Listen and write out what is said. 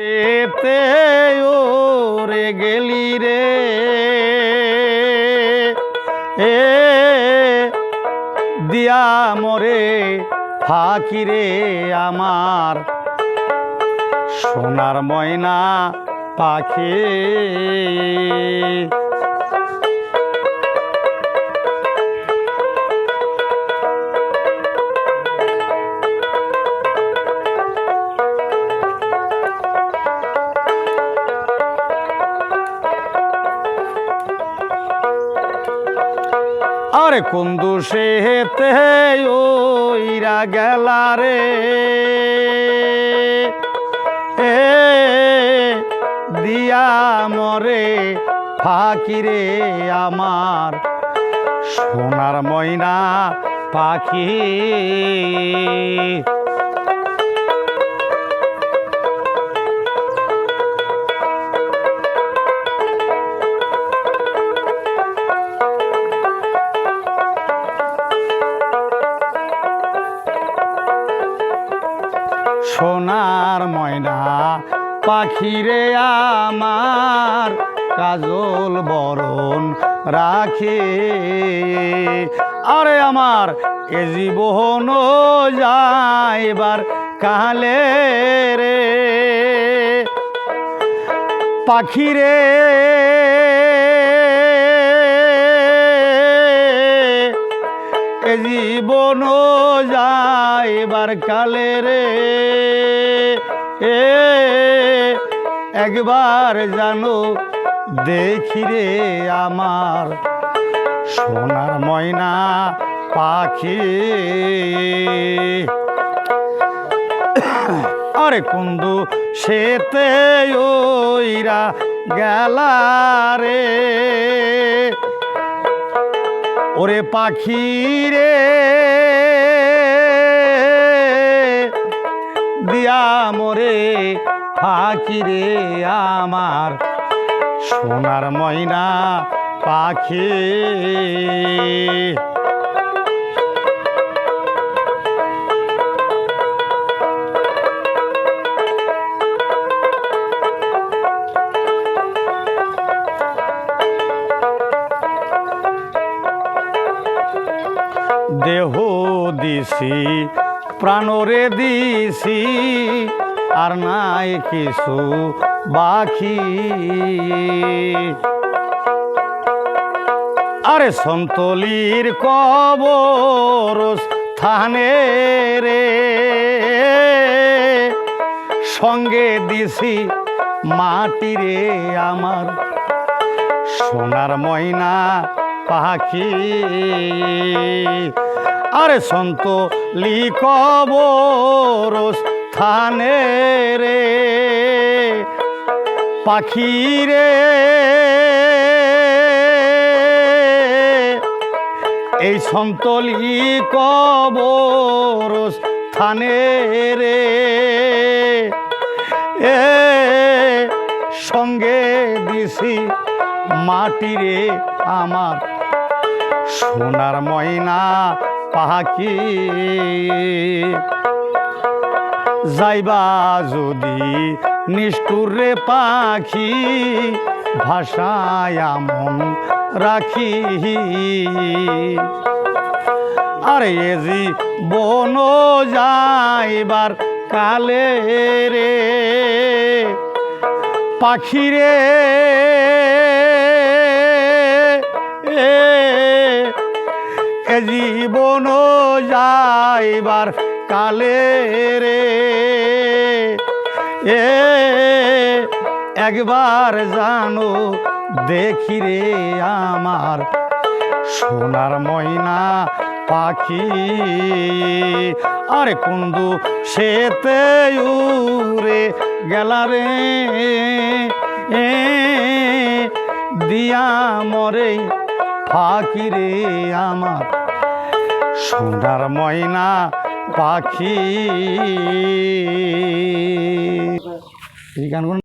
এতে ও রে গেলি রে। এ দিয়া মরে ফাঁকি রে আমার। সোনার ময়না পাখি আরে কুন্দু সে হেতে ওইরা গেলা রে। এ দিয়া মরে ফাঁকি রে আমার। সোনার ময়না পাখি সোনার ময়না পাখিরে আমার কাজল বরণ রাখে। আরে আমার, এ জীবন যাইবার কালে রে। পাখিরে এ জীবন যাইবার কালে রে। এ, একবার জানো, দেখি রে আমার সোনার ময়না পাখি। আরে কুন্দু, সেতে ওইরা গেলা রে। ওরে পাখি রে। দিয়া মোরে পাখি রে আমার। সোনার ময়না পাখি। দেহ দিছি, প্রাণরে দিছি, আর নাই কিছু বাকি। আরে সন্তলির কবর স্থানে রে, সঙ্গে দিছি মাটি রে আমার সোনার ময়না পাখি। আরে সন্ত লিখবর স্থানে রে। পাখি রে। এই সন্তলি কবর স্থানে রে। এ সঙ্গে দিছি মাটি রে আমার সোনার ময়না পাখি যাইবা যদি নিষ্ঠুর পাখি, ভাষায় আমন রাখি। আরে এ জি বন যাইবার কালে রে, পাখিরে, এ জীবন যাইবার কালে রে। এ একবার জানো, দেখি রে আমার সোনার ময়না পাখি। আরে কুন্দু, সেতে উরে গেলা রে। এ দিয়া মরে ফাঁকি রে আমার। সোনার ময়না পাখি। এই গানগুলো